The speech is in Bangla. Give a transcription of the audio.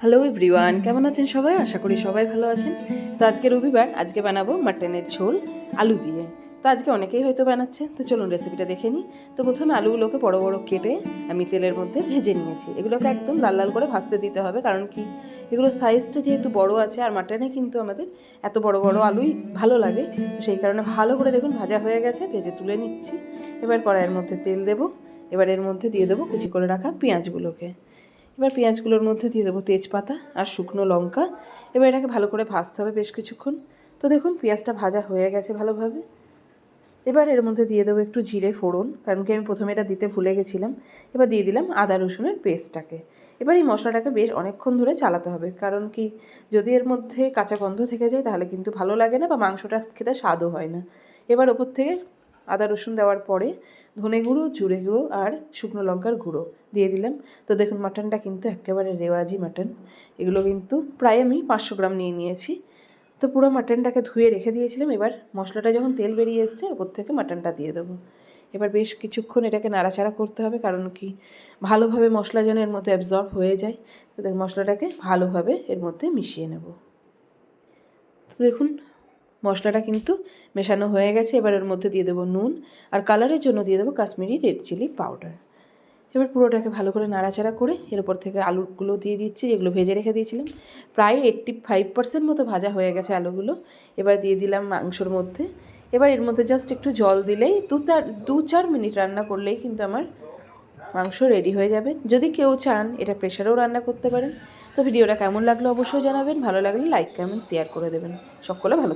হ্যালো এভরিওয়ান কেমন আছেন সবাই? আশা করি সবাই ভালো আছেন। তো আজকে রবিবার, আজকে বানাবো মাটনের ঝোল আলু দিয়ে। তো আজকে অনেকেই হয়তো বানাচ্ছে, তো চলুন রেসিপিটা দেখে নিই। তো প্রথমে আলুগুলোকে বড় বড় কেটে আমি তেলের মধ্যে ভেজে নিয়েছি। এগুলোকে একদম লাল লাল করে ভাজতে দিতে হবে, কারণ কি? এগুলো সাইজটা যেহেতু বড় আছে, আর মাটনে কিন্তু আমাদের এত বড় বড় আলুই ভালো লাগে সেই কারণে ভালো করে দেখুন ভাজা হয়ে গেছে, ভেজে তুলে নিচ্ছি। এবার কড়াইয়ের মধ্যে তেল দেবো। এবার এর মধ্যে দিয়ে দেবো কুচি করে রাখা পেঁয়াজগুলোকে। এবার পেঁয়াজগুলোর মধ্যে দিয়ে দেবো তেজপাতা আর শুকনো লঙ্কা। এবার এটাকে ভালো করে ভাজতে হবে বেশ কিছুক্ষণ। তো দেখুন, পেঁয়াজটা ভাজা হয়ে গেছে ভালোভাবে। এবার এর মধ্যে দিয়ে দেবো একটু জিরে ফোড়ন, কারণ কি আমি প্রথমে এটা দিতে ভুলে গেছিলাম। এবার দিয়ে দিলাম আদা রসুনের পেস্টটাকে। এবার এই মশলাটাকে বেশ অনেকক্ষণ ধরে চালাতে হবে, কারণ কি যদি এর মধ্যে কাঁচা গন্ধ থেকে যায়, তাহলে কিন্তু ভালো লাগে না বা মাংসটা খেতে স্বাদও হয় না। এবার ওপর থেকে আদা রসুন দেওয়ার পরে ধনে গুঁড়ো জুড়ে গুঁড়ো আর শুকনো লঙ্কার গুঁড়ো দিয়ে দিলাম। তো দেখুন মাটনটা কিন্তু একেবারে রেওয়াজি মাটন এগুলো কিন্তু প্রায় আমি পাঁচশো গ্রাম নিয়ে নিয়েছি। তো পুরো মাটনটাকে ধুয়ে রেখে দিয়েছিলাম। এবার মশলাটা যখন তেল বেরিয়ে এসছে ওপর থেকে মাটনটা দিয়ে দেবো। এবার বেশ কিছুক্ষণ এটাকে নাড়াচাড়া করতে হবে, কারণ কি? ভালোভাবে মশলা যেন এর মধ্যে অ্যাবজর্ব হয়ে যায়। তো দেখুন, মশলাটাকে ভালোভাবে এর মধ্যে মিশিয়ে নেব। তো দেখুন মশলাটা কিন্তু মেশানো হয়ে গেছে। এবার এর মধ্যে দিয়ে দেবো নুন আর কালারের জন্য দিয়ে দেবো কাশ্মীরি রেড চিলি পাউডার। এবার পুরোটাকে ভালো করে নাড়াচাড়া করে এর উপর থেকে আলুগুলো দিয়ে দিচ্ছি, যেগুলো ভেজে রেখে দিয়েছিলাম। প্রায় এইট্টি ফাইভ পার্সেন্ট মতো ভাজা হয়ে গেছে আলুগুলো। এবার দিয়ে দিলাম মাংসর মধ্যে। এবার এর মধ্যে জাস্ট একটু জল দিলেই দু চার দু চার মিনিট রান্না করলেই কিন্তু আমার মাংস রেডি হয়ে যাবে। যদি কেউ চান, এটা প্রেশারেও রান্না করতে পারেন। তো ভিডিওটা কেমন লাগল অবশ্যই জানাবেন। ভালো লাগলে লাইক কমেন্ট শেয়ার করে দেবেন। সকলে ভালো